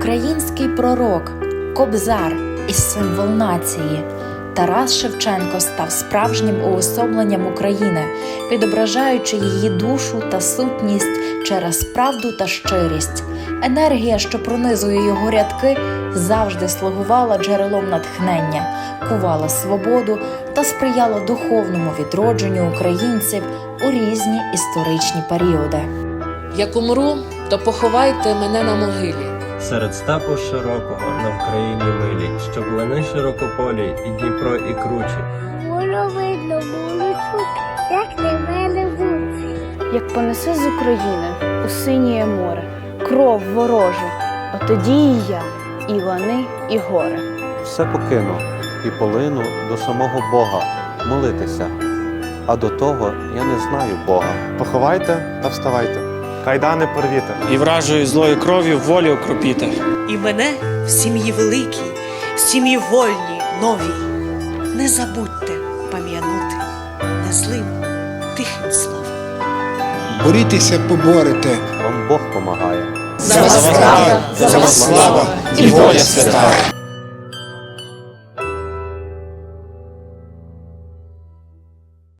Український пророк, кобзар і символ нації. Тарас Шевченко став справжнім уособленням України, відображаючи її душу та сутність через правду та щирість. Енергія, що пронизує його рядки, завжди слугувала джерелом натхнення, кувала свободу та сприяла духовному відродженню українців у різні історичні періоди. Як умру, то поховайте мене на могилі. Серед степу широкого на Вкраїні милій, щоб лани широкополі, і Дніпро, і кручі. Було видно вулицю, як на мене вулиці. як понесе з України у синє море, кров ворожу, отоді і я, і лани, і гори. все покину і полину до самого Бога молитися. А до того я не знаю Бога. Поховайте та вставайте. Кайдани порвіте. і вражою злою кров'ю волю окропіте. і мене в сім'ї великій, в сім'ї вольній, новій. Не забудьте пам'янути незлим тихим словом. Борітеся, поборете. Вам Бог помагає. За вас правда, за вас слава і воля свята.